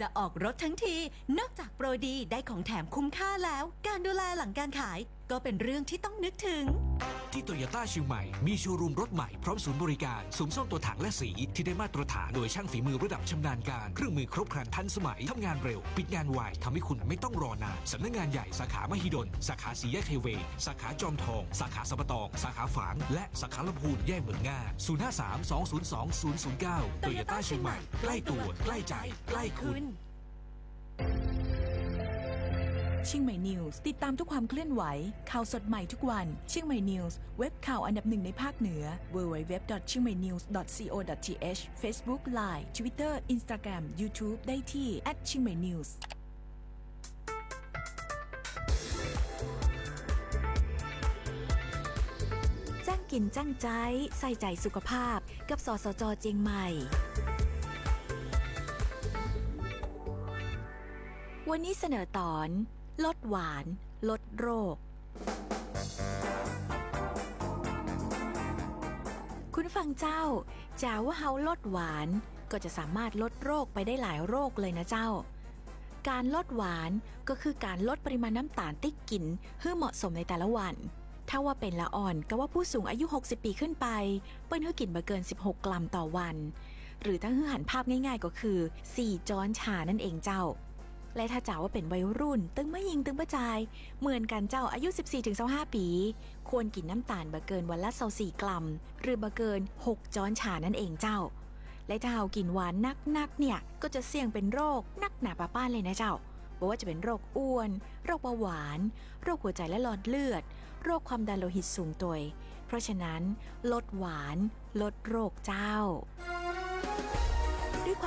จะออกรถทั้งที นอกจากโปรดีได้ของแถมคุ้มค่าแล้ว การดูแลหลังการขายก็เป็นเรื่องที่ต้องนึกถึง ที่โตโยต้าเชียงใหม่ มีโชว์รูมรถใหม่พร้อมศูนย์บริการสูมซ่อมตัวถังและสี ที่ได้มาตรฐานโดยช่างฝีมือระดับชำนาญการ เครื่องมือครบครันทันสมัย ทำงานเร็ว ปิดงานไวทำให้คุณไม่ต้องรอนานสำนักงานใหญ่สาขามหิดล สาขาสีแยกเทเวย์สาขาจอมทอง สาขาสัปตอง สาขาฝาง และสาขาลำพูนแยกเมืองง่า053 202 009โตโยต้าเชียงใหม่ใกล้ตัวใกล้ใจใกล้คุณ เชียงใหม่นิวส์ติดตามทุกความเคลื่อนไหว ข่าวสดใหม่ทุกวันเชียงใหม่นิวส์เว็บข่าวอันดับหนึ่งในภาคเหนือ www.chiangmainews.co.th Facebook Line Twitter Instagram YouTube ได้ที่เชียงใหม่นิวส์จ้างกินจ้างใจ ใส่ใจสุขภาพ กับสสจเจียงใหม่วันนี้เสนอตอน ลดหวาน ลดโรค คุณฟังเจ้าจาว่าเฮาลดหวานก็จะสามารถลดโรคไปได้หลายโรคเลยนะเจ้า การลดหวานก็คือการลดปริมาณน้ำตาลที่กินให้เหมาะสมในแต่ละวัน ถ้าว่าเป็นละอ่อนก็ว่าผู้สูงอายุ 60 ปีขึ้นไป เปิ้นให้กินมาเกิน 16 กรัมต่อวัน หรือถ้าให้หันภาพง่ายๆก็คือ 4 จ้อนชานั่นเองเจ้า และถ้าจ่าว่าเป็นวัยรุ่น ตึงไม่ยิงตึงประจาย เหมือนกันเจ้าอายุ 14-25 ปี ควรกินน้ำตาลบะเกินวันละ24กรัม หรือบะเกิน 6 จ้อนชานั่นเองเจ้า และถ้าเรากินหวานนักๆเนี่ยก็จะเสี่ยงเป็นโรคนักหนาป้าป้านเลยนะเจ้าบอกว่าจะเป็นโรคอ้วน โรคเบาหวาน โรคหัวใจและหลอดเลือด โรคความดันโลหิตสูงตัวเพราะฉะนั้น ลดหวาน ลดโรคเจ้า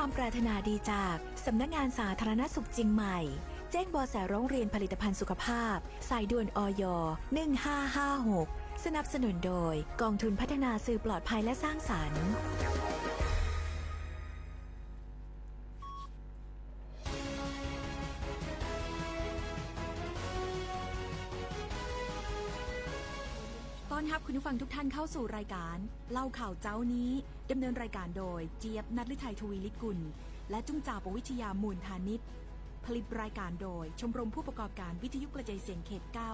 ความปรารถนาดีจากสำนักงานสาธารณสุขจริงใหม่ แจ้งบอแสร้องเรียนผลิตภัณฑ์สุขภาพ สายด่วนอย 1556 สนับสนุนโดยกองทุนพัฒนาสื่อปลอดภัยและสร้างสรรค์ ผู้ฟังทุกท่านเข้าสู่รายการเล่าข่าวเจ้านี้ดำเนินรายการโดยเจี๊ยบนัทลิไทยทวีลิกุล และจุ้งจ่าปวิชยามูลธานิตผลิตรายการโดยชมรมผู้ประกอบการวิทยุกระจายเสียงเขตเก้า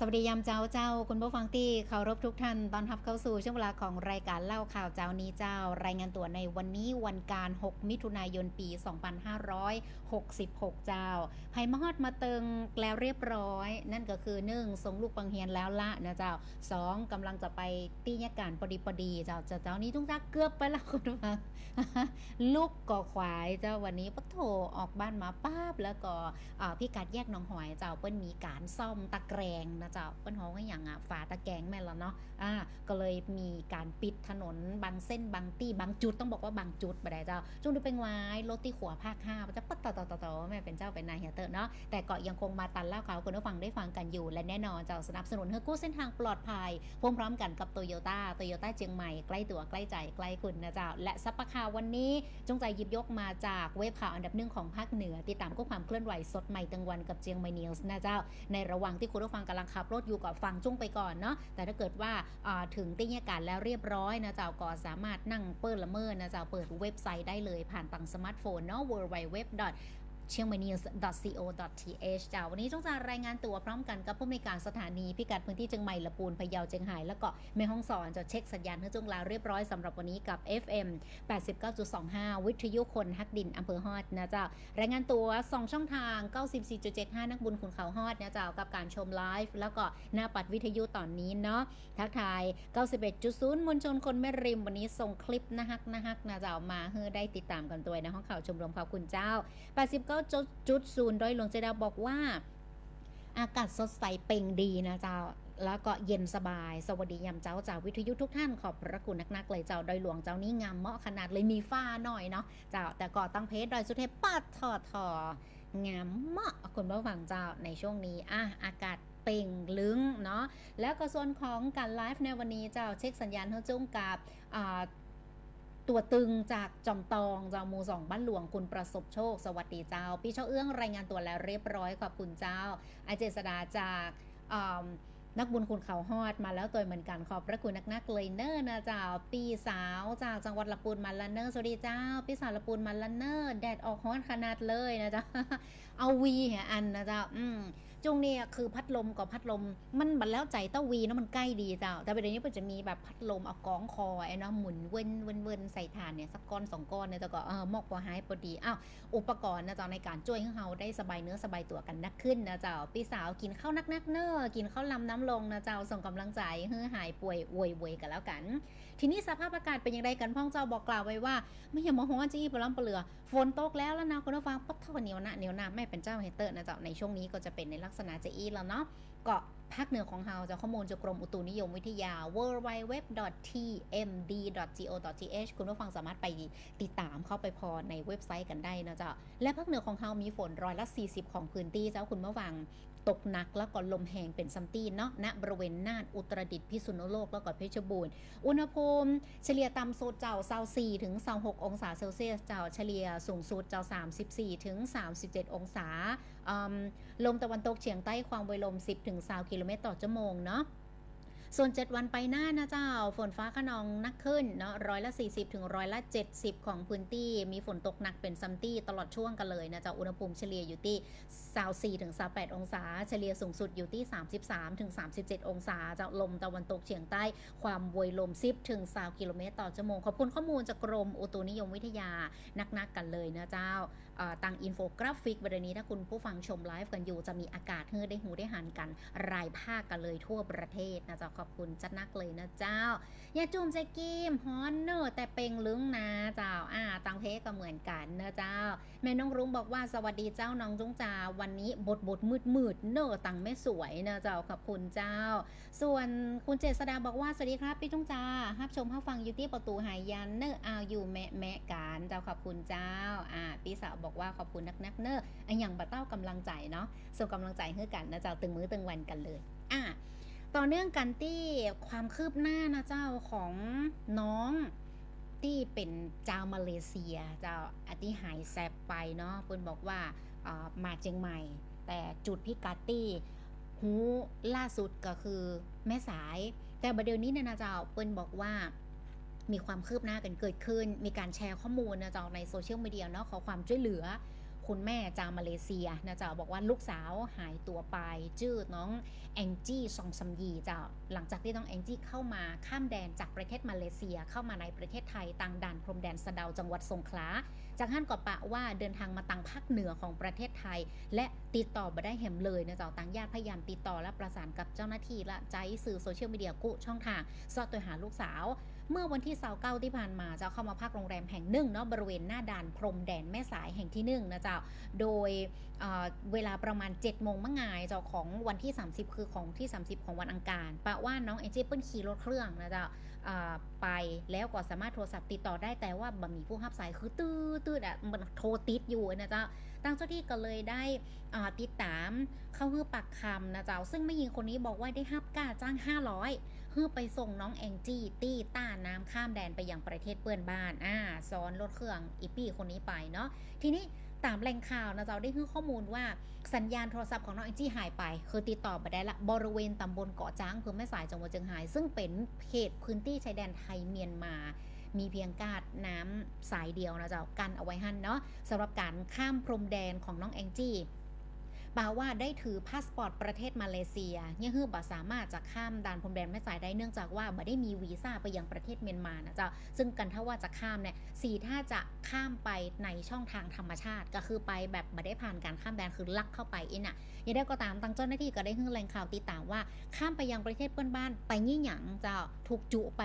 สวัสดียามเจ้าเจ้า คุณผู้ฟังที่เคารพทุกท่านตอนรับเข้าสู่ช่วงเวลาของรายการเล่าข่าวเจ้านี้เจ้า รายงานตัวในวันนี้วันการ 6 มิถุนายนปี 2566 เจ้าไผ่มอดมาเติงแล้วเรียบร้อย นั่นก็คือ 1. ส่งลูกปังเฮียนแล้วละนะเจ้า 2. กำลังจะไปตียการปดีปดีเจ้าเจ้าเจ้านี้ทุกท่าเกือบไปแล้วคุณผู้ฟังลูกก่อควายเจ้าวันนี้ปะโถออกบ้านมาป้าบแล้วก็พี่กัดแยกหนองหอยเจ้าเปิ้นมีการซ่อมตะแกรงนะเจ้าเปิ้นฮ้องว่าอย่างอะฝาตะแกงแม่แล้วเนาะอ่าก็เลยมีการปิดถนนบางเส้นบางที่บางจุดต้องบอกว่าบางจุดบ่ได้เจ้าจงดูเป็นวายรถที่ขัวภาค5มันจะปัดต่อต่อต่อต่อแม่เป็นเจ้าเป็นนายเฮียเตอร์เนาะแต่ก็ยังคงมาตันเล่าข่าวคุณผู้ฟังได้ฟังกันอยู่ และแน่นอนเจ้าสนับสนุนให้กู้เส้นทางปลอดภัยพร้อมๆกันกับโตโยต้าโตโยต้าเชียงใหม่ใกล้ตัวใกล้ใจใกล้คุณนะเจ้าและซับปะข่าววันนี้จงใจหยิบยกมาจากเว็บข่าวอันดับหนึ่งของภาคเหนือติดตามข้อความเคลื่อนไหวสดใหม่ตังวันกับเจียงใหม่นิวส์นะเจ้าในระหว่างที่คุณผู้ฟังกำลังขับรถอยู่กับฟังจุ้งไปก่อนเนาะแต่ถ้าเกิดว่าถึงตียการแล้วเรียบร้อยนะเจ้าก็สามารถนั่งเปิดละเมิดนะเจ้าเปิดเว็บไซต์ได้เลยผ่านตังสมาร์ทโฟนเนาะ w w w เชียงใหม่ news.co.th จ้าวันนี้จงจะรายงานตัวพร้อมกันกับผู้มีการสถานีพิกัดพื้นที่เชียงใหม่ละปูนพะเยาเชียงไฮ้แล้วก็แม่ฮ่องสอนจะเช็คสัญญาณให้จงลาเรียบร้อยสำหรับวันนี้กับ FM 89.25 วิทยุคนฮักดินอำเภอฮอดนะเจ้ารายงานตัว 2 ช่องทาง 94.75 นักบุญขุนเขาฮอดนะเจ้ากับการชมไลฟ์แล้วก็หน้าปัดวิทยุตอนนี้เนาะทักทาย 91.0มวลชนคนแม่ริมวันนี้ส่งคลิปนะฮักนะฮักนะเจ้ามาเฮือได้ติดตามกันตัวในห้องข่าวชมรมขอบคุณเจ้า89 89.0โดยหลวงเจดาบอกว่า อากาศสดใสเป่งดีนะเจ้า แล้วก็เย็นสบาย สวัสดียามเจ้าจากวิทยุทุกท่านขอบพระคุณนักๆเลยเจ้าดอยหลวงเจ้านี้งามเหมาะขนาดเลยมีฟ้าหน่อยเนาะเจ้าแต่ก็ตั้งเพจดอยสุเทพปัดถอดถองามเหมาะคุณผู้ฟังเจ้าในช่วงนี้อะอากาศเป่งลึงเนาะแล้วก็ส่วนของการไลฟ์ในวันนี้เจ้าเช็คสัญญาณเท่าจุ้งกับอ่า ตัวตึงจากจอมตองจ้ามูสองบ้านหลวงคุณประสบโชค สวัสดีเจ้า พี่เช่าเอื้องรายงานตัวแล้วเรียบร้อยขอบคุณเจ้า อาเจษดาจากนักบุญคุณเขาฮอดมาแล้วตัวเหมือนกันขอบพระคุณนักๆเลยเนอร์นะเจ้าปีสาวจากจังหวัดละปูนมาละเนอร์สวัสดีเจ้าปีสาวละปูนมาละเนอร์แดดออกฮอตขนาดเลยนะเจ้าเอาวีแหอันนะเจ้าอืม จุงเนี่ยคือพัดลมกับพัดลม มันบัดแล้วใจเต้าวีเนาะมันใกล้ดีเจ้า แต่ประเด็นนี้มันจะมีแบบพัดลมเอากองคอไอ้เนาะหมุนเว้นเว้นเว้นใส่ฐานเนี่ยสักก้อนสองก้อนเนี่ยเจ้าก็เออมอกพอหายพอดีอ้าวอุปกรณ์นะเจ้าในการช่วยให้เราได้สบายเนื้อสบายตัวกันนักขึ้นนะเจ้าปีสาวกินข้าวนักๆเนอกินข้าวลำน้ำลงนะเจ้าส่งกำลังใจให้หายป่วยอวยเวยกันแล้วกัน ทีนี้สภาพอากาศเป็นย่างไรกันพ่องเจ้าบอกกล่าวไว้ว่า ไม่อย่ามาฮ้อนจี้ปลอมเปลือฝนตกแล้วแล้วนะคุณผู้ฟังปั๊บเท่าเหนียวหนะเหนียวหนาไม่เป็นเจ้าเฮเตอร์นะเจ้าในช่วงนี้ก็จะเป็นในลัักษณะจะอีแล้วเนาะก็ภาคเหนือของเราจะข้อมูลจากกรมอุตุนิยมวิทยา w w w t m d g o t h คุณผู้ฟังสามารถไปติดตามเข้าไปพอในเว็บไซต์กันได้นะเจ้า และภาคเหนือของเรามีฝนร้อยละ 40 ของพื้นที่เจ้าคุณผู้ฟัง ตกหนักแล้วก็ลมแหงเป็นซัมตีนเนาะณบริเวณน่านอุตรดิตถ์พิษณุโลกแล้วก็เพชรบูรณ์ อุณหภูมิเฉลี่ยต่ำสุดเจ้า24ถึง26องศาเซลเซียสเจ้าเฉลี่ยสูงสุดเจ้า34ถึง37องศาลมตะวันตกเฉียงใต้ความไวลม10ถึง20กิโลเมตรต่อชั่วโมงเนาะ ส่วน 7 วันไปหน้านะเจ้า ฝนฟ้าขนองนักขึ้นเนาะร้อยละ 40 ถึงร้อยละ 70 ของพื้นที่มีฝนตกหนักเป็นซัมตี้ตลอดช่วงกันเลยนะเจ้าอุณหภูมิเฉลี่ยอยู่ที่24ถึง38 องศา เฉลี่ยสูงสุดอยู่ที่ 33ถึง37 องศาเจ้าลมตะวันตกเฉียงใต้ความวยลม10ถึง20กิโลเมตรต่อชั่วโมงขอบคุณข้อมูลจากกรมอุตุนิยมวิทยานักๆกกันเลยนะเจ้า ตังอินโฟกราฟิกวันนี้ถ้าคุณผู้ฟังชมไลฟ์กันอยู่จะมีอากาศเฮือได้หูได้หันกัน รายภาคกันเลยทั่วประเทศนะเจ้าขอบคุณจัดนักเลยนะเจ้า อย่าจุ่มใจกิมฮอนเนอร์แต่เป็งลึงนะเจ้าอ่าตังเพก็เหมือนกันนะเจ้าแม่น้องรุ้งบอกว่าสวัสดีเจ้าน้องจงจาวันนี้บทบทมืดมืดเนอตังไม่สวยนะเจ้าขอบคุณเจ้า ส่วนคุณเจษดาบอกว่าสวัสดีครับพี่จงจาฮับชมฮับฟังอยู่ที่ประตูหายยันเนอเอาอยู่แม่แม่การเจ้าขอบคุณเจ้าอ่าพี่สาวบอกอกว่าขอบคุณนักนักเนออันอย่างบัตเต้ากำลังใจเนาะส่งกำลังใจให้กันนะเจ้าตึงมือตึงวันกันเลยอะต่อเนื่องกันที่ความคืบหน้านะเจ้าของน้องที่เป็นเจ้าวมาเลเซียเจ้าอธิหายแซบไปเนาะเพิ่นบอกว่ามาเชียงใหม่ แต่จุดพิกัดที่หูล่าสุดก็คือแม่สาย แต่ประเดี๋ยวนี้เนี่ยนะเจ้าเปิ้นบอกว่า มีความคืบหน้ากันเกิดขึ้น มีการแชร์ข้อมูลนะจ้าในโซเชียลมีเดียเนาะขอความช่วยเหลือ คุณแม่จาวมาเลเซียนะเจ้าบอกว่าลูกสาวหายตัวไป ชื่อน้องแองจี้ซองซัมยีเจ้าหลังจากที่น้องแองจี้เข้ามาข้ามแดนจากประเทศมาเลเซียเข้ามาในประเทศไทยต่างด่านพรมแดนสะเดาจังหวัดสงขลาจากฮั่นก็ปะว่าเดินทางมาตังภาคเหนือของประเทศไทย และติดต่อมาได้แหมเลยนะเจ้าต่างญาติพยายามติดต่อและประสานกับเจ้าหน้าที่และใจสื่อโซเชียลมีเดียกุช่องทางสอดตัวหาลูกสาว เมื่อวันที่29ที่ผ่านมาเจ้าเข้ามาพักโรงแรมแห่งหนึ่งเนาะบริเวณหน้าด่านพรมแดนแม่สายแห่งที่หนึ่งนะเจ้าโดยเเวลาประมาณ7จ็ดโมงมะงายเจ้าของวันที่ 30 คือของที่ 30 ของวันอังคารปะว่าน้องเอเจเปิ้ลขี่รถเครื่องนะเจ้า ไปแล้วก็สามารถโทรศัพท์ติดต่อได้แต่ว่าบ่มีผู้รับสายคือตื้อตื้ออะมันโทรติดอยู่นะเจ้าตั้งเจ้าที่ก็เลยได้ติดตามเข้าฮือปักคำนะเจ้าซึ่งไม่ยิงคนนี้บอกว่าได้ฮับก้าจ้าง 500เพื่อไปส่งน้องแองจี้ตี้ต้าน้ำข้ามแดนไปยังประเทศเพื่อนบ้านอ่าซ้อนรถเครื่องอีปี้คนนี้ไปเนาะทีนี้ ตามแหล่งข่าวนะเจ้าได้ให้ข้อมูลว่าสัญญาณโทรศัพท์ของน้องแองจี้หายไป คือติดต่อมาได้ละบริเวณตำบลเกาะจ้างอำเภอแม่สายจังหวัดเชียงราย ซึ่งเป็นเขตพื้นที่ชายแดนไทยเมียนมา มีเพียงกาดน้ำสายเดียวนะเจ้ากันเอาไว้หันเนาะสำหรับการข้ามพรมแดนของน้องแองจี้ ป่าว่าได้ถือพาสปอร์ตประเทศมาเลเซียยังฮือบ่สามารถจะข้ามด่านพรมแดนแม่สายได้เนื่องจากว่าบ่ได้มีวีซ่าไปยังประเทศเมียนมานะเจ้าซึ่งกันถ้าว่าจะข้ามเนี่ยสีถ้าจะข้ามไปในช่องทางธรรมชาติ ก็คือไปแบบบ่ได้ผ่านการข้ามแดนคือลักเข้าไปอินอะยังได้ก็ตามทางเจ้าหน้าที่ก็ได้ฮือแหล่งข่าวติดตามว่า ข้ามไปยังประเทศเพื่อนบ้านไปยี่หยังเจ้าถูกจุไป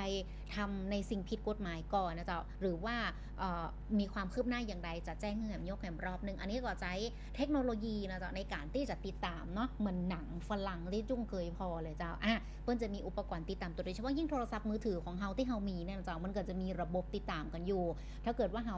ทำในสิ่งผิดกฎหมายก่อนนะเจ้าหรือว่าเอ่อมีความคืบหน้าอย่างไรจะแจ้งให้แหมยกแหมรอบหนึ่งอันนี้ก็ใช้เทคโนโลยีนะเจ้าในการที่จะติดตามเนาะเหมือนหนังฝรั่งที่จุ้งเคยพอเลยเจ้าอะเพิ่นจะมีอุปกรณ์ติดตามตัวโดยเฉพาะยิ่งโทรศัพท์มือถือของเฮาที่เฮามีเนี่ยเจ้ามันก็จะมีระบบติดตามกันอยู่ ถ้าเกิดว่าเฮา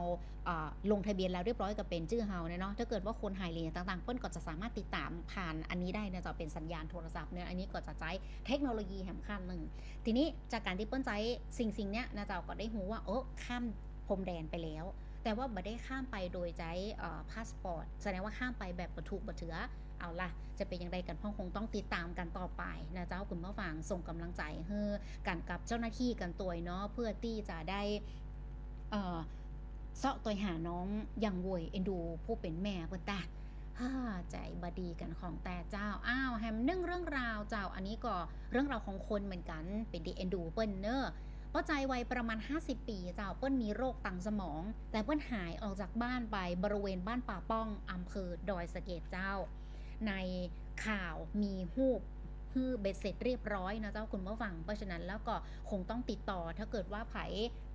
ลงทะเบียนแล้วเรียบร้อยกับเป็นชื่อเฮาเนาะถ้าเกิดว่าคนหายเหรียต่างๆเพิ่นก็จะสามารถติดตามผ่านอันนี้ได้นะเจ้าเป็นสัญญาณโทรศัพท์เนี่ยอันนี้ก็จะใช้เทคโนโลยีแห่งขั้นหนึ่งทีนี้จากการที่เปิ้ลใช้สิ่งสิ่งเนี้ยนะเจ้าก็ได้หูว่าเออข้ามพรมแดนไปแล้ว แต่ว่าบ่ได้ข้ามไปโดยใช้พาสปอร์ตแสดงว่าข้ามไปแบบบรรทุกบรรเถือเอาล่ะจะเป็นยังไงกันพ่อคงต้องติดตามกันต่อไปนะเจ้าคุณผู้ฟังส่งกำลังใจให้กันกับเจ้าหน้าที่กันตัวเนาะเพื่อที่จะได้เสาะตัวหาน้องอย่างโวยเอ็นดูผู้เป็นแม่เพื่อนตาฮ่าใจบดีกันของแต่เจ้า อ้าวแฮมนึ่งเรื่องราวเจ้าอันนี้ก็เรื่องราวของคนเหมือนกันเป็นดีเอ็นดูเปิ้ลเนอะ ป้าใจวัยประมาณ 50 ปีเจ้าเปิ้ลมีโรคตังสมอง แต่เปิ้ลหายออกจากบ้านไปบริเวณบ้านป่าป้องอำเภอดอยสะเก็ดเจ้า ในข่าวมีหูบ ฮือเบ็ดเสร็จเรียบร้อยนะเจ้าคุณผู้ฟัง เพราะฉะนั้นแล้วก็คงต้องติดต่อถ้าเกิดว่าไผ่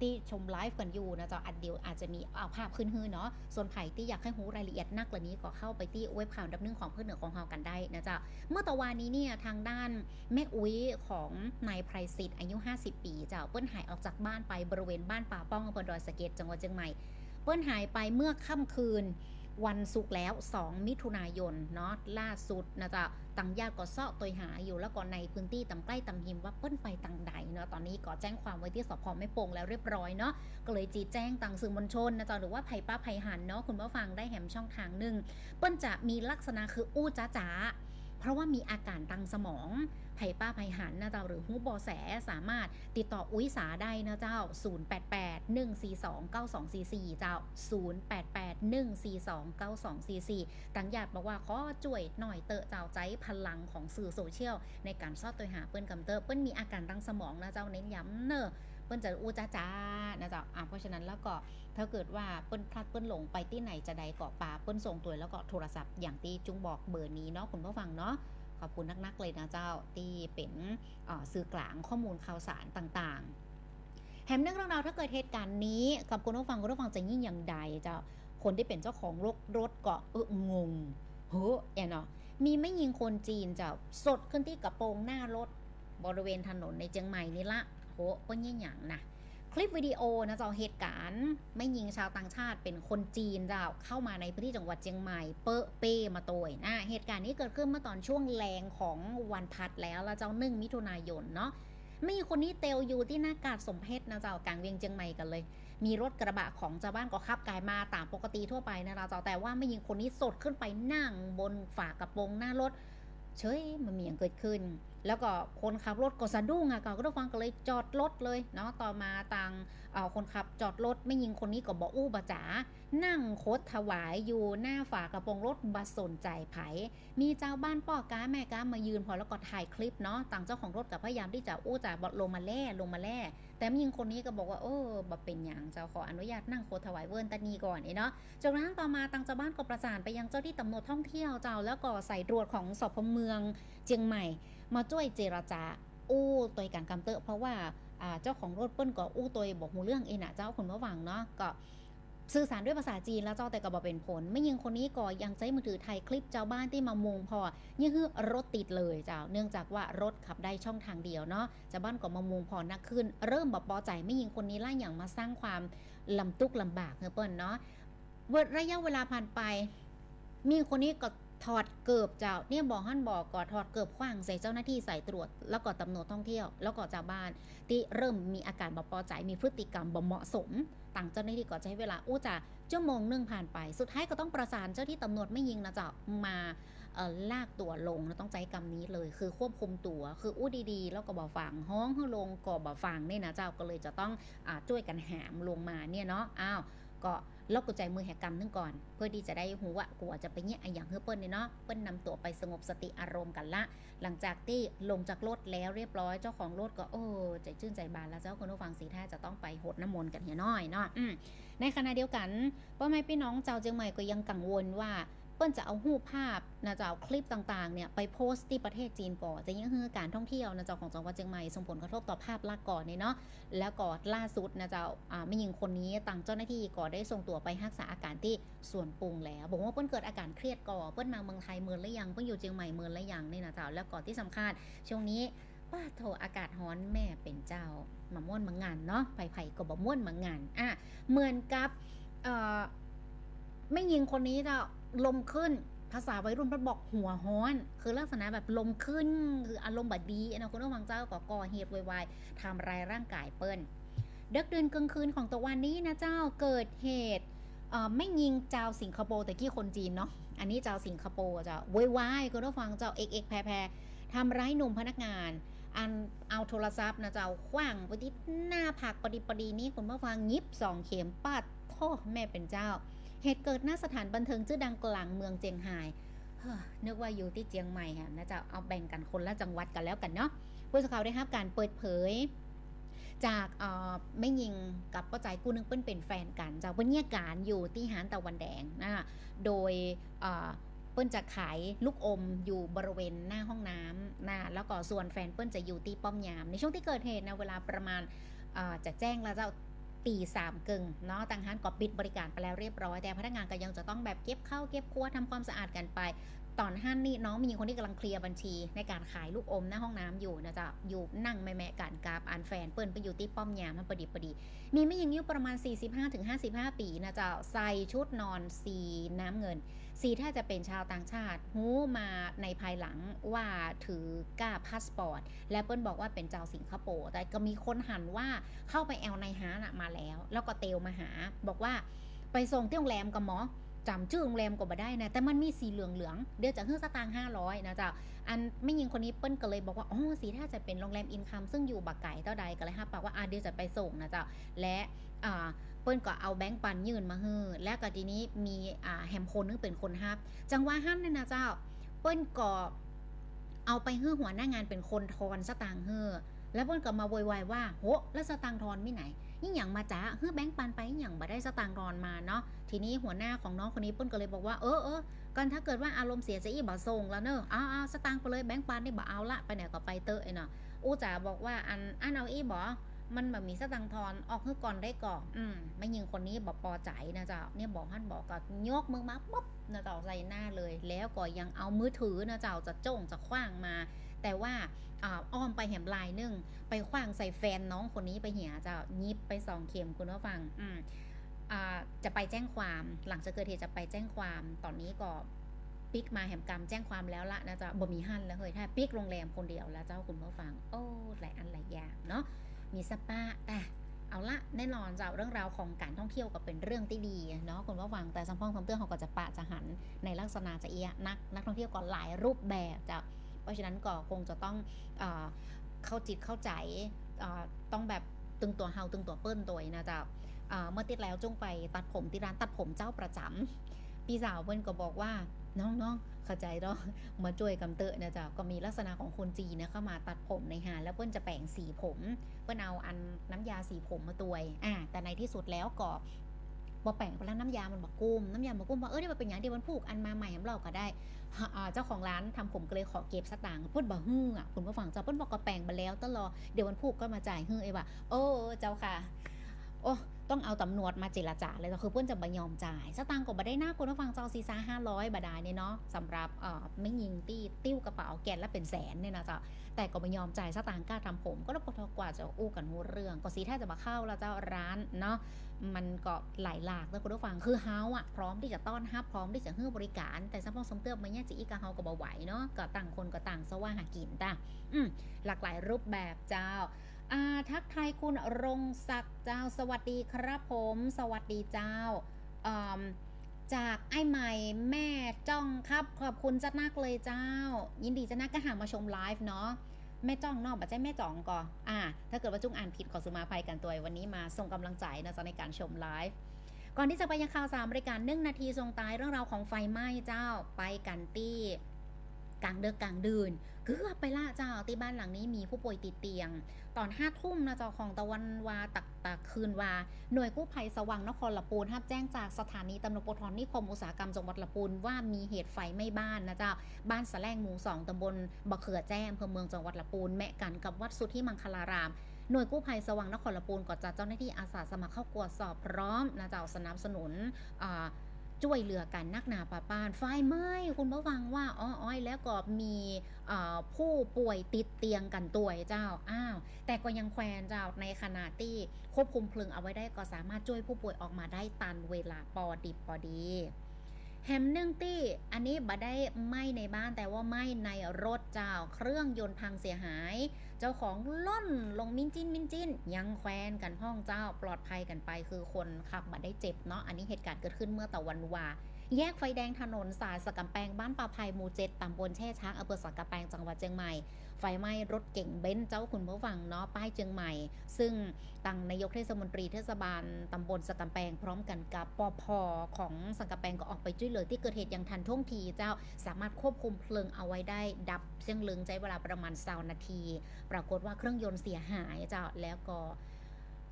ที่ชมไลฟ์กันอยู่นะเจ้าอัดเดียวอาจจะมีเอาภาพขึ้นฮือเนาะส่วนไผ่ที่อยากให้รู้รายละเอียดนักกว่านี้ก็เข้าไปที่เว็บข่าวดับหนึ่งของเพื่อนเหนือของเฮากันได้นะจ๊ะเมื่อตะวันนี้เนี่ยทางด้านแม่อุ้ยของนายไพรสิทธิ์อายุ 50 ปีเจ้าเปิ้ลหายออกจากบ้านไปบริเวณบ้านป่าป้องอำเภอดอยสะเก็ดจังหวัดเชียงใหม่เปิ้ลหายไปเมื่อค่ำคืน วันศุกร์แล้ว 2 มิถุนายนเนาะล่าสุดนะจ๊ะตังญาติก็เสาะตัวหาอยู่แล้วก็ในพื้นที่ตำใกล้ตำหิมว่าเปิ้ลไปตังใดเนาะตอนนี้ก็แจ้งความไว้ที่สพแม่โป่งแล้วเรียบร้อยเนาะก็เลยจีแจ้งตังสื่อมวลชนนะจ๊ะหรือว่าไผ่ป้าไผ่หันเนาะคุณผู้ฟังได้แหมช่องทางหนึ่งเปิ้ลจะมีลักษณะคืออู้จ้าจ๋าเพราะว่ามีอาการตังสมอง ไผ่ป้าไผ่หันนะเจ้าหรือฮู้บอแสสามารถติดต่ออุ้ยสาได้นะเจ้า 088 142 9244 เจ้า 088 142 9244ตังญาติบอกว่าขอจ่วยหน่อยเตอะเจ้าใจพลังของสื่อโซเชียล ในการซอดตัวหาเปิ้ลกำเตอร์เปิ้ลมีอาการตังสมองนะเจ้าเน้นย้ำเนอะเปิ้ลจะอู้จ้าจ้านะจ๊ะอะเพราะฉะนั้นแล้วก็ถ้าเกิดว่าเปิ้ลพลัดเปิ้ลหลงไปที่ไหนจะใดเกาะป่าเปิ้ลส่งตัวแล้วก็โทรศัพท์อย่างที่จุงบอกเบอร์นี้เนาะคุณผู้ฟังเนาะ ขอบคุณนักๆเลยนะเจ้าที่เป็นสื่อกลางข้อมูลข่าวสารต่างๆ แถมเรื่องราวถ้าเกิดเหตุการณ์นี้ กับคุณผู้ฟังคุณผู้ฟังจะยิ่งอย่างใดเจ้าคนที่เป็นเจ้าของรถรถก็เอองงเฮ้อแอนเนาะมีไม่ยิงคนจีนเจ้าสดขึ้นที่กระโปรงหน้ารถบริเวณถนนในเชียงใหม่นี่ละโหก็ยี่หยังนะ คลิปวิดีโอนะเจ้าเหตุการณ์ ไม่ยิงชาวต่างชาติเป็นคนจีนเจ้าเข้ามาในพื้นที่จังหวัดเชียงใหม่เปอะเป้มาโตยนะเหตุการณ์นี้เกิดขึ้นเมื่อตอนช่วงแรงของวันพัดแล้วล้วเจ้าหนึ่งมิถุนายนเนาะไม่มีคนนี้เตลอยู่ที่หน้ากาดสมเพชรนะเจ้ากลางเวียงเชียงใหม่กันเลย มีรถกระบะของชาวบ้านก็ขับกายมาตามปกติทั่วไปนะเราเจ้าแต่ว่าไม่ยิงคนนี้สดขึ้นไปนั่งบนฝากระโปรงหน้ารถ เฉยมันมีอย่างเกิดขึ้น แล้วก็คนขับรถก็สะดุ้งอะก็ก็ต้องฟังก็เลยจอดรถเลยเนาะต่อมาต่าง เอ่อคนขับจอดรถไม่ยิงคนนี้ก็บอกอู้บะจ๋านั่งโคดถวายอยู่หน้าฝากระโปรงรถบะสนใจไผ มีเจ้าบ้านป้อก้าแม่ก้ามายืนพอแล้วก็ถ่ายคลิปเนาะต่างเจ้าของรถกับพยายามที่จะอู้จะบอกลงมาแล่ลงมาแล่แต่ไม่ยิงคนนี้ก็บอกว่าเออบ่เป็นอย่างเจ้าขออนุญาตนั่งโคดถวายเวิร์นตานีก่อนเนาะจากนั้นต่อมาทางเจ้าบ้านก็ประสานไปยังเจ้าที่ตำรวจท่องเที่ยวเจ้าแล้วก็ใส่ตรวจของสพเมืองเชียงใหม่ มาช่วยเจรจาอู้ตัวกันกำเตอะเพราะว่า เจ้าของรถเปิ้ลก็อู้ตัวบอกหูเรื่องเองนะเจ้าคนระหวังเนาะก็สื่อสารด้วยภาษาจีนแล้วเจ้าแต่ก็บอกเป็นผล ไม่ยิงคนนี้ก็ยังใช้มือถือไทยคลิปเจ้าบ้านที่มามุงพอนี่คือรถติดเลยเจ้า เนื่องจากว่ารถขับได้ช่องทางเดียวเนาะเจ้าบ้านก็มามุงพอนักขึ้น เริ่มแบบปอใจไม่ยิงคนนี้ล่าอย่างมาสร้างความลำตุกลำบากเนอเปิ้ลเนาะเวิร์ดระยะเวลาผ่านไป มีคนนี้ก็ ถอดเกือบเจ้าเนี่ยบอกฮั่นบอกก็ถอดเกือบขว้างใส่เจ้าหน้าที่สายตรวจ แล้วก็ตำรวจท่องเที่ยว แล้วก็ชาวบ้าน ที่เริ่มมีอาการบ่พอใจมีพฤติกรรมบ่เหมาะสม ต่างเจ้าหน้าที่ก็ใช้เวลาอู้จะชั่วโมงหนึ่งผ่านไป สุดท้ายก็ต้องประสานเจ้าที่ตำรวจไม่ยิงนะเจ้ามาเอ่อลากตัวลงนะต้องใจกรรมนี้เลย คือควบคุมตัว คืออู้ดีๆ แล้วก็บ่ฟังห้องให้ลงก็บ่ฟังเนี่ยนะเจ้าก็เลยจะต้องอาช่วยกันหามลงมาเนี่ยเนาะอ้าว ก็ล็อกกุญแจมือแหกกรรมนึงก่อน เพื่อที่จะได้หูว่ากลัวจะไปเนี่ยไออย่างเฮือเปิ้ลเนี่ยเนาะเปิ้ลนำตัวไปสงบสติอารมณ์กันละ หลังจากที่ลงจากรถแล้วเรียบร้อยเจ้าของรถก็โอ้ใจชื่นใจบานแล้วเจ้าคนผู้ฟังสีท่าจะต้องไปหดน้ำมนต์กันเฮียน้อยเนาะในขณะเดียวกันพ่อแม่พี่น้องเจ้าเจียงใหม่ก็ยังกังวลว่า ปิ้ลจะเอาหูภาพนะจะเอาคลิปต่างๆเนี่ยไปโพสต์ที่ประเทศจีนก่อนจะยังคือการท่องเที่ยวนะเจ้าของจังหวัดเชียงใหม่ส่งผลกระทบต่อภาพลักษณ์ก่อนเนี่ยเนาะแล้วก็ล่าสุดนะเจ้าไม่ยิงคนนี้ต่างเจ้าหน้าที่ก็ได้ส่งตัวไปรักษาอาการที่ส่วนปรุงแล้วบอกว่าเปิ้นเกิดอาการเครียดก่อเปิ้นมาเมืองไทยเมือนหรือยังเปิ้นอยู่เชียงใหม่เมือนหรือยังเนี่ยนะเจ้าแล้วก็ที่สำคัญช่วงนี้ป้าโถอากาศร้อนแม่เป็นเจ้ามาม่วนมางานเนาะไผ่ๆก็บ่ม่วนมางานอะเหมือนกับเอ่อไม่ยิงคนนี้เจ้า ลมขึ้นภาษาวัยรุ่นเพิ่นบอกหัวฮ้อน คือลักษณะแบบลมขึ้น คืออารมณ์บดดีนะคุณผู้ฟังเจ้าก็ก่อเหตุวายๆทำร้ายร่างกายเปิ้นดึกดื่นกลางคืนของตะวันนี้นะเจ้าเกิดเหตุไม่ยิงเจ้าสิงคโปร์แต่กี้คนจีนเนาะอันนี้เจ้าสิงคโปร์เจ้าโวยวายคุณผู้ฟังเจ้าเอกเอกแพรแพรทำร้ายหนุ่มพนักงาน อันเอาโทรศัพท์นะเจ้าคว้างไปที่หน้าผักปดีปดีนี้คุณผู้ฟังยิบสองเข็มปาดโทษแม่เป็นเจ้า เหตุเกิดหน้าสถานบันเทิงชื่อดังกลางเมืองเจียงไฮ้เฮ้อนึกว่าอยู่ที่เจียงใหม่ค่ะนะเจ้าเอาแบ่งกันคนละจังหวัดกันแล้วกันเนาะผู้สื่อข่าวได้รับการเปิดเผย จากไม่ยิงกับป้าใจกู้นึงเปิ้นเป็นแฟนกัน จากเปิ้นเงียการอยู่ที่หานตะวันแดงนะโดยเปิ้นจะขายลูกอมอยู่บริเวณหน้าห้องน้ำนะแล้วก็ส่วนแฟนเปิ้นจะอยู่ที่ป้อมยาม ในช่วงที่เกิดเหตุนะเวลาประมาณจะแจ้งแล้วเจ้า ตีสามกึ่งเนาะทางหากก็ปิดบริการไปแล้วเรียบร้อย แต่พนักงานก็ยังจะต้องแบบเก็บเข้าเก็บครัวทำความสะอาดกันไป ตอนห้านนี่น้องมีคนที่กำลังเคลียร์บัญชีในการขายลูกอมหน้าห้องน้ำอยู่นะจ๊ะอยู่นั่งแม่ๆกันกับอันแฟนเปิ้นไปอยู่ที่ป้อมยามมันประดิษฐ์ประดิมีไม่ยิงอายุประมาณ 45-55 ปีนะจ๊ะใส่ชุดนอนสีน้ำเงิน สีถ้าจะเป็นชาวต่างชาติหูมาในภายหลังว่าถือก้าพาสปอร์ต และเปิ้ลบอกว่าเป็นเจ้าสิงคโปร์แต่ก็มีคนหันว่าเข้าไปแอลในฮาน่ะมาแล้ว แล้วก็เตลมาหา บอกว่าไปส่งที่โรงแรมกับหมอ จำชื่อโรงแรมก็บ่ได้นะ แต่มันมีสีเหลืองเหลืองเดี๋ยวจะเฮือสตางค์ห้าร้อยนะจ๊ะอันไม่ยิงคนนี้เปิ้ลก็เลยบอกว่า อ๋อ สีถ้าจะเป็นโรงแรมอินคัมซึ่งอยู่บักไก่เท่าใดก็เลยฮับปากว่าอะเดี๋ยวจะไปส่งนะจ๊ะและอ่าเปิ้ลก็เอาแบงค์ปันยื่นมาเฮือและก็ทีนี้มีอ่าแฮมคนนึงเป็นคนฮับ จังหวะฮั่นเนี่ยนะเจ้า เปิ้ลก็เอาไปเฮือหัวหน้างานเป็นคนทอนสตางค์เฮือแล้วเปิ้ลก็มาโวยวายว่าโหแล้วสตางค์ทอนไม่ไหน ยิ่งอย่างมาจ้าเฮือแบงค์ปันไปอย่างบ่ได้สตางค์ทอนมาเนาะทีนี้หัวหน้าของน้องคนนี้เปิ้ลก็เลยบอกว่าเออเออกันถ้าเกิดว่าอารมณ์เสียจะอีบ่ส่งแล้วเนอะเอาเอาสตางค์ไปเลยแบงค์ปันนี่บ่เอาละไปไหนก็ไปเตอะไอ้เนาะอู้จ๋าบอกว่าอันอันเอาอีบ่มันแบบมีสตังค์ทอนออกให้ก่อนได้ก่อนอืมไม่ยิงคนนี้บอกพอใจนะจ๊ะเนี่ยบอกท่านบอกก็ยกมือมาปุ๊บนะจ๊ะใส่หน้าเลย แล้วก็ยังเอามือถือนะจ๊ะจะจ้องจะคว้างมา แต่ว่าอ่าอ้อมไปแหมลายหนึงไปคว้างใส่แฟนน้องคนนี้ไปเหียจ้ะยิบไปสองเข็มคุณผู้ฟังอืมอ่าจะไปแจ้งความหลังจากเกิดเหตุจะไปแจ้งความตอนนี้ก็ปิกมาแหมกรรมแจ้งความแล้วละนะจ๊ะบ่มีหั่นแล้วเฮ้ยถ้าปิกโรงแรมคนเดียวแล้วเจ้าคุณผู้ฟัง โอ้หลายอันหลายอย่างเนาะมีสปาแต่เอาละแน่นอนจ้าเรื่องราวของการท่องเที่ยวก็เป็นเรื่องที่ดีเนาะคุณผู้ฟังแต่สัมพองคำเตือนเขาก็จะปะจะหันในลักษณะจะเอียนักนักท่องเที่ยวก็หลายรูปแบบจ้ะ เพราะฉะนั้นก็คงจะต้องเอเข้าจิตเข้าใจต้องแบบตึงตัวเฮาตึงตัวเปิ้ลตัวนะจ๊ะเมื่อติดแล้วจงไปตัดผมที่ร้านตัดผมเจ้าประจำพี่สาวเพิ่นก็บอกว่าน้องๆ เข้าใจเนาะมาช่วยกำเตอะนะจ๊ะก็มีลักษณะของคนจีนเนี่ยเข้ามาตัดผมในหาแล้วเพิ่นจะแปลงสีผมเพิ่นเอาอันน้ำยาสีผมมาตวยอ่าแต่ในที่สุดแล้วก็ พอแปลงไปแล้วน้ำยา มันบอกกุ้มน้ำยามันกุ้มว่าเออเดี๋ยวมันเป็นอย่างเดียวมันผูกอันมาใหม่ของเราก็ได้เจ้าของร้านทำผมก็เลยขอเก็บสตางค์เพิ่นบอกฮึ่งอะคุณผู้ฟังเจ้าเพิ่นบอกก็แปลงมาแล้วตลอดเดี๋ยวมันผูกก็มาจ่ายฮึ่งไอ้ว่าโอ้เจ้าค่ะ โอ้ต้องเอาตำรวจมาเจรจาเลยคือเพื่อนจะบยอมจ่ายสตางค์ก็บ่ได้หน้าคุณผู้ฟังเจ้าซีซ่าห้าร้อยบาทาเนี่ยเนาะสำหรับเอ่อไม่ยิงตี้ติ้วกระเป๋าแกนละเป็นแสนเนี่ยนะเจ้าแต่ก็ไม่ยอมจ่ายสตางค์กล้าทำผม ก็แล้วพอกว่าจะอู้กันหูเรื่อง ก็สีแท้จะมาเข้าแล้วเจ้าร้านเนาะมันก็หลายหลากแล้วคุณผู้ฟังคือเฮาอะพร้อมที่จะต้อนรับพร้อมที่จะให้บริการ แต่สมองสมเติมมันเนี่ยจะอีกะเฮาก็บ่ไหวเนาะก็ต่างคนก็ต่างสว่าหากินตาอืมหลากหลายรูปแบบเจ้า อาทักทายคุณรงศักดิ์เจ้าสวัสดีครับผม สวัสดีเจ้าจากไอ้ใหม่แม่จ้องครับขอบคุณจัดนักเลยเจ้า ยินดีจะนักก็หามาชมไลฟ์เนาะแม่จ้องนอกบัจใจแม่จ่องก่อนอ่า ถ้าเกิดว่าจุ้งอ่านผิดขอสุมาภัยกันตัววันนี้มาส่งกำลังใจนะจ๊ะในการชมไลฟ์ก่อนที่จะไปยังข่าวสามรายการหนึ่งนาทีทรงตายเรื่องราวของไฟไหม้เจ้าไปกันตี้กลางเดือกกลางดืนเกือบไปละเจ้าที่บ้านหลังนี้มีผู้ป่วยติดเตียง ตอนห้าทุ่มนะเจ้าของตะวันวาตักตะคืนวา หน่วยกู้ภัยสว่างนครละปูนรับแจ้งจากสถานีตำรวจปทนิคมอุตสาหกรรมจังหวัดละปูนว่ามีเหตุไฟไหม้บ้านนะเจ้าบ้านสะแลงหมู่สองตำบลบะเขือแจ้งอำเภอเมืองจังหวัดละปูนแมะกันกับวัดสุทธิมังคลารามหน่วยกู้ภัยสว่างนครละปูนก็จัดเจ้าหน้าที่อาสาสมัครเข้ากวดสอบพร้อมนะเจ้าสนับสนุนอ่า ช่วยเหลือกันนักหนาป่าปานไฟไหม้คุณผู้ฟังว่าอ้ออ้อยแล้วก็มีผู้ป่วยติดเตียงกันตัวเจ้าอ้าวแต่ก็ยังแควนเจ้าในขณะที่ควบคุมเพลิงเอาไว้ได้ก็สามารถช่วยผู้ป่วยออกมาได้ตันเวลาปอดิบปอดี แฮมนึ่งตี้ อันนี้บ่ได้ไหม้ในบ้านแต่ว่าไหม้ในรถเจ้า เครื่องยนต์พังเสียหาย เจ้าของล่นลงมินจินมินจินยังแควนกันห้องเจ้าปลอดภัยกันไป คือคนขับมาได้เจ็บเนาะอันนี้เหตุการณ์เกิดขึ้นเมื่อตะวันวา แยกไฟแดงถนนสายสกำแปงบ้านป่าไผ่หมู่เจ็ดตำบลแช่ช้างอำเภอสกกำแปงจังหวัดเชียงใหม่ ไฟไหม้รถเก่งเบนซ์เจ้าคุณผู้ฟังเนาะป้ายเชียงใหม่ ซึ่งตังนายกเทศมนตรีเทศบาลตำบลสกกำแปงพร้อมกันกับปอพของสังกำแปงก็ออกไปช่วยเหลือที่เกิดเหตุอย่างทันท่วงทีเจ้าสามารถควบคุมเพลิงเอาไว้ได้ดับเสียงเลืองใช้เวลาประมาณสานาที ปรากฏว่าเครื่องยนต์เสียหายเจ้าแล้วก็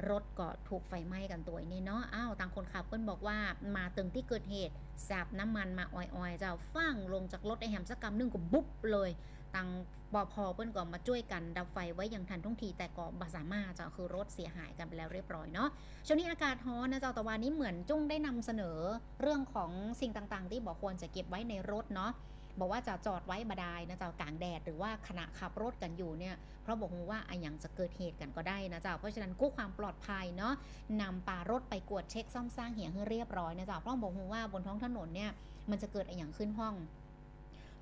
รถก็ถูกไฟไหม้กันตัวนี่เนาะ อ้าวต่างคนขับเปิ้นบอกว่ามาตึงที่เกิดเหตุสาบน้ำมันมาอ่อยๆเจ้าฟั่งลงจากรถไอแฮมสักกำนึงก็บุ๊บเลยตังปอพอเปิ้นก็มาช่วยกันดับไฟไว้อย่างทันท่วงทีแต่ก็บาสามารถเจ้าคือรถเสียหายกันไปแล้วเรียบร้อยเนาะ ช่วงนี้อากาศร้อนนะเจ้าตะวันนี้เหมือนจุ้งได้นำเสนอเรื่องของสิ่งต่างๆ ที่บอกควรจะเก็บไว้ในรถเนาะ บอกว่าจะจอดไว้บดายนะเจ้ากลางแดดหรือว่าขณะขับรถกันอยู่เนี่ยเพราะบอกว่าอันยังจะเกิดเหตุกันก็ได้นะเจ้าเพราะฉะนั้นกู้ความปลอดภัยเนาะนำปารถไปกวดเช็คซ่อมสร้างเหี่ยให้เรียบร้อยนะเจ้าเพราะบอกว่าบนท้องถนนเนี่ยมันจะเกิดอันยังขึ้นห้อง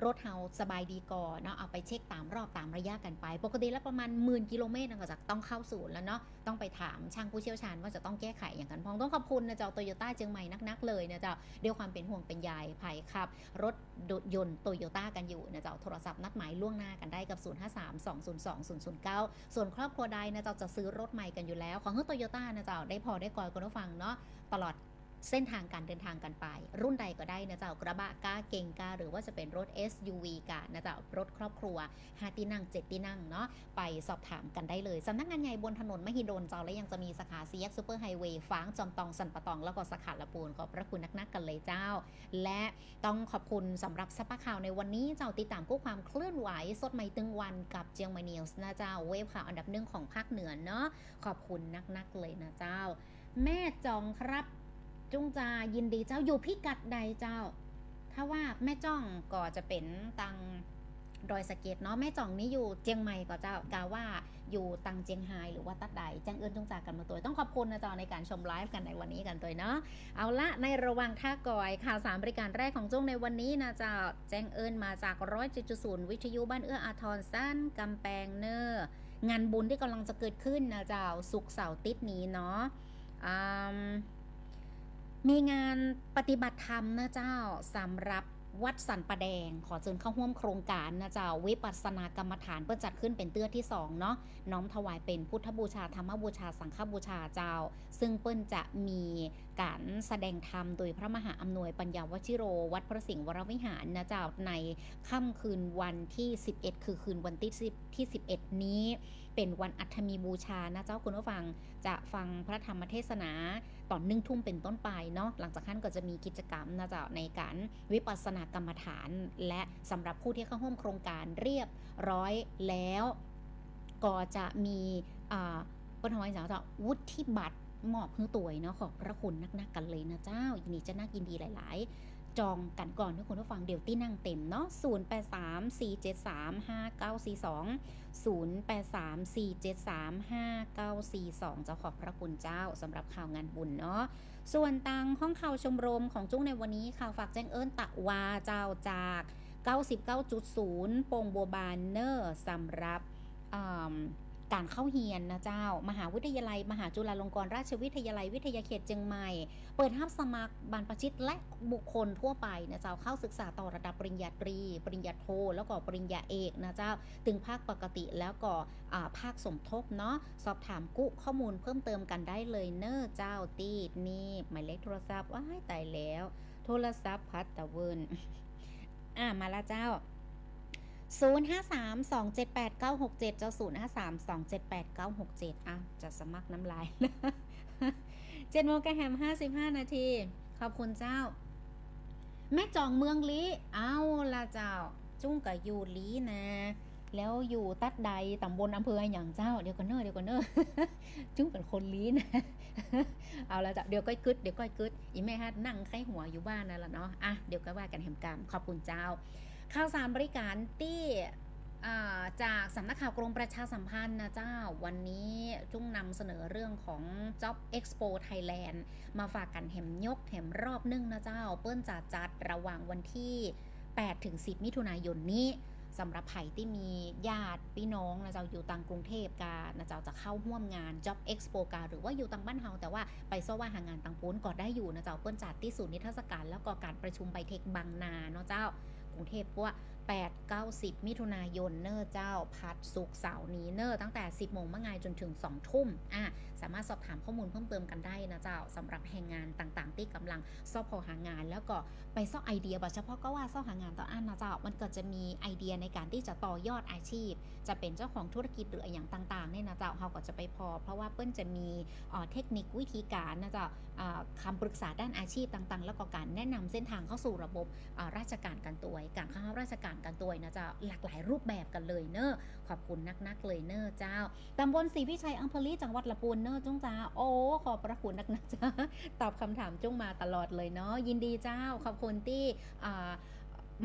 รถเฮาสบายดีก่อนเนาะเอาไปเช็คตามรอบตามระยะกันไป ปกติแล้วประมาณหมื่นกิโลเมตรก็จะต้องเข้าศูนย์แล้วเนาะต้องไปถามช่างผู้เชี่ยวชาญว่าจะต้องแก้ไขอย่างกันพองต้องขอบคุณนะเจ้าโตโยต้าเชียงใหม่นักๆเลยนะเจ้าด้วยความเป็นห่วงเป็นใยภัยครับ รถยนต์โตโยต้ากันอยู่นะเจ้าโทรศัพท์นัดหมายล่วงหน้ากันได้กับ 053-202-009 ส่วนครอบครัวใดนะเจ้าจะซื้อรถใหม่กันอยู่แล้ว ของเฮ้โตโยต้านะเจ้าได้พอได้กอยคุณผู้ฟังเนาะตลอด เส้นทางการเดินทางกันไป รุ่นใดก็ได้นะเจ้ากระบะกาเก่งกาหรือว่าจะเป็นรถ SUV กานะเจ้ารถครอบครัว5ที่นั่ง7ที่นั่งเนาะไปสอบถามกันได้เลยสำนักงานใหญ่บนถนนมหิดลเจ้าและยังจะมีสาขาซีแยกซูเปอร์ไฮเวย์ฟางจอมตองสันปะตองแล้วก็สาขาละปูนขอบพระคุณนักๆกันเลยเจ้า และต้องขอบคุณสำหรับซัพพข่าวในวันนี้เจ้าติดตามกู้ความเคลื่อนไหวสดใหม่ตึงวันกับเจียงใหม่นิวส์นะเจ้าเวฟข่าวอันดับหนึ่งของภาคเหนือเนาะขอบคุณนักๆเลยนะเจ้า แม่จองครับ จุ้งจายินดีเจ้าอยู่พิกัดใดเจ้า ถ้าว่าแม่จ้องก็จะเป็นตังดอยสะเก็ดเนาะแม่จ่องนี้อยู่เจียงใหม่ก็เจ้ากาว่าอยู่ตังเจียงไฮหรือว่าตัดใดแจ้งเอิญจงจากกันมาตัวต้องขอบคุณนะจ้าในการชมไลฟ์กันในวันนี้กันตัวเนาะเอาละในระหว่างท่ากอยข่าวสามบริการแรกของจงในวันนี้นะจ้าแจ้งเอิญมาจากร้อยจุดศูนย์วิทยุบ้านเอื้ออาทรสั้นกำแพงเนอร์งานบุญที่กำลังจะเกิดขึ้นนะจ้าสุกเสาร์ติดนี้เนาะอื มีงานปฏิบัติธรรมนะเจ้าสำหรับวัดสันปะแดง ขอเชิญเข้าร่วมโครงการนะเจ้าวิปัสสนากรรมฐานเพื่อจัดขึ้นเป็นเตื้อที่สองเนาะน้อมถวายเป็นพุทธบูชาธรรมบูชาสังฆบูชาเจ้า ซึ่งเปิ้นจะมีการแสดงธรรมโดยพระมหาอำนวยปัญญาวชิโร วัดพระสิงห์วรวิหารนะเจ้าในค่ำคืนวันที่ 11 คือคืนวันที่ที่ 11 นี้ เป็นวันอัฐมีบูชานะเจ้าคุณผู้ฟังจะฟังพระธรรมเทศนาตอนนึ่งทุ่มเป็นต้นไปเนาะหลังจากนั้นก็จะมีกิจกรรมนะเจ้าในการวิปัสสนากรรมฐาน และสำหรับผู้ที่เข้าร่วมโครงการเรียบร้อยแล้ว ก็จะมีอ่าปนหอยสาวจะวุฒิบัตรมอบให้ตัวเนาะขอบพระคุณนักๆกันเลยนะเจ้ายินดีจะน่ากินดีหลาย ๆ จองกันก่อนทุกคนผู้ฟังเดี๋ยวที่นั่งเต็มเนาะ0 8 3 4 7 3 5 9 4 2 0 8 3 4 7 3 5 9 4 2เจ้าขอบพระคุณเจ้าสำหรับข่าวงานบุญเนาะส่วนตังห้องข่าวชมรมของจุ้งในวันนี้ข่าวฝากแจ้งเอิญตะวาเจ้าจาก 99.0โปงบัวบานเนอร์สำหรับอ่า การเข้าเฮียนนะเจ้า มหาวิทยาลัย มหาจุฬาลงกรณราชวิทยาลัย วิทยาเขตเชียงใหม่ เปิดรับสมัครบรรพชิตและบุคคลทั่วไปนะเจ้าเข้าศึกษาต่อระดับปริญญาตรี ปริญญาโท แล้วก็ปริญญาเอกนะเจ้า ถึงภาคปกติแล้วก็ภาคสมทบเนาะสอบถามกุข้อมูลเพิ่มเติมกันได้เลยเนอเจ้าตีดนี่หมายเลขโทรศัพท์ว้ายตายแล้ว โทรศัพท์พัดตะเวินอ่ามาล้วเจ้า 053 278 967 เจ้า 053 278 967 อะ จะสมัครน้ำลายเจ็ดโมงกระแฮม55 นาที ขอบคุณเจ้า แม่จองเมืองลีเอาละเจ้า จุ้งกับอยู่ลีนะ แล้วอยู่ตัดใดตำบลอำเภออย่างเจ้า เดี๋ยวก่อนเนอเดี๋ยวก่อนเนอจุ้งเป็นคนลีนะ เอาละจ้ะเดี๋ยวก้อยกึดเดี๋ยวก้อยกึดอีแม่ฮัดนั่งไข้หัวอยู่บ้านนั่นแหละเนาะ อะ เดี๋ยวก็ว่ากันแหมกรรมขอบคุณเจ้า ข่าวสารบริการที่จากสำนักข่าวกรมประชาสัมพันธ์นะเจ้า วันนี้จุ้งนำเสนอเรื่องของ Job Expo Thailand มาฝากกันแหมยกแหมรอบนึงนะเจ้า เปิ้นจะจัดระหว่างวันที่ 8 ถึง 10 มิถุนายนนี้สำหรับไผ่ที่มีญาติพี่น้องนะเจ้าอยู่ต่างกรุงเทพกานะเจ้าจะเข้าร่วมงาน Job Expo กาหรือว่าอยู่ต่างบ้านเฮาแต่ว่าไปซ้อว่าหางานต่างปุ้นก็ได้อยู่นะเจ้าเปิ้นจัดที่ศูนย์นิทรรศการแล้วก็การประชุมไบเทคบางนาเนาะเจ้า กรุงเทพว่า 8 9 10 มิถุนายนเนอร์เจ้าพัดสุกเสาร์นี้เนอร์ตั้งแต่ 10โมงเมะงายจนถึง 2 ทุ่มอะสามารถสอบถามข้อมูลเพิ่มเติมกันได้นะเจ้าสำหรับแห่งงานต่างๆ ที่กำลังซอบพอหางาน แล้วก็ไปซ่อไอเดียบบเฉพาะก็ว่าซ่อหางานต่ออันนะเจ้า มันก็จะมีไอเดียในการที่จะต่อยอดอาชีพ จะเป็นเจ้าของธุรกิจหรืออย่างต่างๆเนี่ยนะเจ้าเราก็จะไปพอ เพราะว่าเปิ้ลจะมีเอ่อเทคนิควิธีการนะเจ้าอ่าคำปรึกษาด้านอาชีพต่างๆ แล้วก็การแนะนำเส้นทางเข้าสู่ระบบราชการกันตัวการเข้าราชการกันตัวนะเจ้าหลากหลายรูปแบบกันเลยเนอะขอบคุณนักๆเลยเนอะเจ้าตำบลศรีวิชัยอำเภอลีจังหวัดละปูนเนอะจุ้งจ้าโอ้ขอบพระคุณนักๆจ้าตอบคำถามจุ้งมาตลอดเลยเนาะยินดีเจ้า ขอบคุณที่อ่า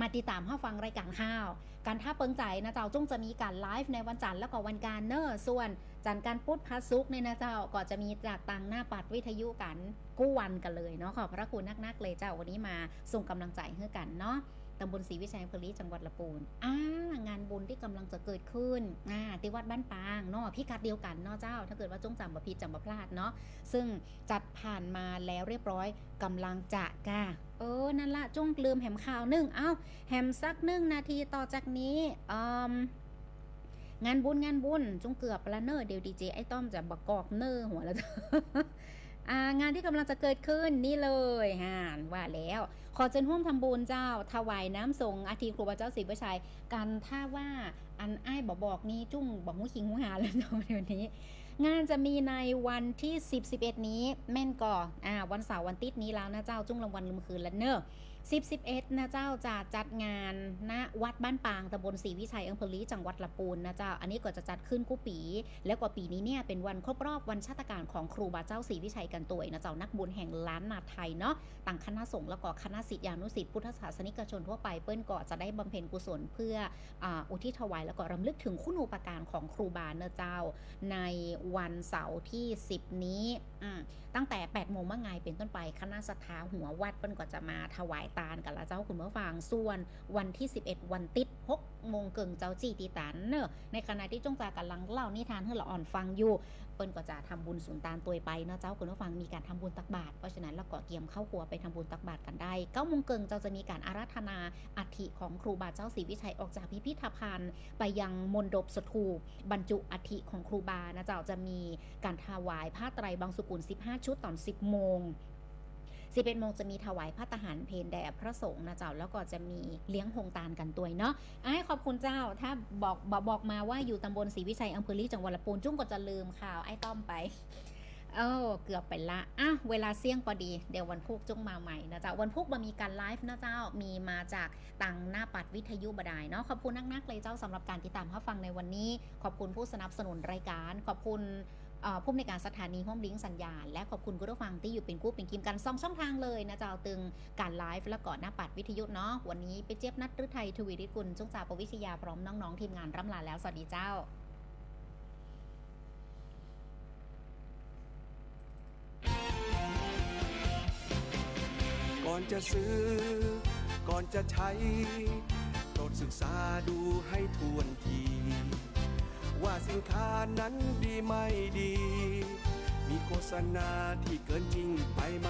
มาติดตามห้าฟังรายการข้าว การท่าเปิงใจนะเจ้าจุ้งจะมีการไลฟ์ในวันจันทร์แล้วก็วันการเนอะส่วนจันทร์การพุธพัสซุกเนี่ยนะเจ้าก็จะมีจากตังหน้าปัดวิทยุกันกู้วันกันเลยเนาะขอบพระคุณนักๆเลยเจ้าวันนี้มาส่งกำลังใจให้กันเนาะ ตำบลศรีวิชัยอำเภอลีจังหวัดละปูนอ่างานบุญที่กำลังจะเกิดขึ้นอ่าที่วัดบ้านปางเนาะพิกัดเดียวกันเนาะเจ้า ถ้าเกิดว่าจงจำบ่ผิดจำบ่พลาดเนาะซึ่งจัดผ่านมาแล้วเรียบร้อยกำลังจะกะเออนั่นละจงลืมแหมข่าวหนึ่งเอ้าแหมสักหนึ่งนาทีต่อจากนี้อืมงานบุญงานบุญจงเกือบละเนอร์เดี๋ยวดีเจไอ้ต้อมจะบกอกเนอร์หัวแล้ว งานที่กำลังจะเกิดขึ้นนี่เลยฮะว่าแล้ว ขอเชิญห่วมทำบุญเจ้า ถวายน้ำสงอาทิครูบาเจ้าศรีประชัย กันถ้าว่าอันอ้ายบอกบอกนี้จุ้งบอกมุขิงหูหาแล้วเนาะเดี๋ยวนี้ งานจะมีในวันที่ 10 11 นี้แม่นก่ออ่าวันเสาร์วันติดนี้แล้วนะเจ้าจุ้งรางวัลลืมคืนแล้วเนอะ 10 11นะเจ้าจะจัดงานณวัดบ้านปางตำบลศรีวิชัยอำเภอลีจังหวัดละปูนนะเจ้า อันนี้ก็จะจัดขึ้นกู้ปี แล้วก็ปีนี้เนี่ยเป็นวันครบรอบวันชาติการของครูบาเจ้าศรีวิชัยกันตัวยนะเจ้านักบุญแห่งล้านนาไทยเนาะต่างคณะสงฆ์แล้วก็คณะศิษยานุศิษย์พุทธศาสนิกชนทั่วไปเปิ้ลก็จะได้บำเพ็ญกุศลเพื่ออ,อุทิศถวายแล้วก็รำลึกถึงคุณูปการของครูบาเนะเจ้า ในวันเสาร์ที่ 10 นี้ ตั้งแต่8โมงเมื่อไงเป็นต้นไปคณะสถาหัววัดเปิ้นก็จะมาถวายตาลกับละเจ้าคุณผู้ฟังส่วนวันที่ 11 วันติด6โมงเกิงเจ้าจีตีตันเนอะในขณะที่จงจากำลังเล่านิทานให้เราอ่อนฟังอยู่ เปิ้ลก็จะทำบุญสุนตานตัวไปเนาะเจ้าคุณผู้ฟังมีการทำบุญตักบาตรเพราะฉะนั้นเราก็เตรียมเข้าครัวไปทำบุญตักบาตรกันได้เก้าโมงเกิงเจ้าจะมีการอาราธนาอัฐิของครูบาเจ้าศรีวิชัยออกจากพิพิธภัณฑ์ ไปยังมณฑปสถูปบรรจุอัฐิของครูบานะเจ้าจะมีการถวายผ้าไตรบางสุกุล 15 ชุดตอน 10 โมง 11โมงจะมีถวายพระทหารเพนแด่พระสงฆ์นะเจ้าแล้วก็จะมีเลี้ยงโฮงตานกันตัวเนาะไอ้ขอบคุณเจ้า ถ้าบอกบอกบอกมาว่าอยู่ตำบลศรีวิชัยอำเภอลีจังหวัดลำพูนจุ้งก็จะลืมข่าวไอ้ต้อมไปเออเกือบไปละอะเวลาเสี่ยงพอดี เดี๋ยววันพุธจุ้งมาใหม่นะเจ้า วันพุธมามีการไลฟ์นะเจ้า มีมาจากตังหน้าปัดวิทยุบดายเนาะ ขอบคุณนักๆเลยเจ้าสำหรับการติดตามรับฟังในวันนี้ ขอบคุณผู้สนับสนุนรายการ ขอบคุณ ผู้ในการสถานีห้องลิงก์สัญญาณ และขอบคุณคุณผู้ฟังที่อยู่เป็นกู้เป็นกิมกันสองช่องทางเลยนะเจ้าตึงการไลฟ์แล้วก็หน้าปัดวิทยุเนาะวันนี้ไปเจี๊ยบนัดฤทัยทวีริกุลจุ้งจ่าปวิชยาพร้อมน้องๆทีมงานร่ำลาแล้วสวัสดีเจ้าก่อนจะซื้อ ก่อนจะใช้โปรดศึกษาดูให้ทวนที ว่าสินค้านั้นดีไม่ดี มีโฆษณาที่เกินจริงไปไหม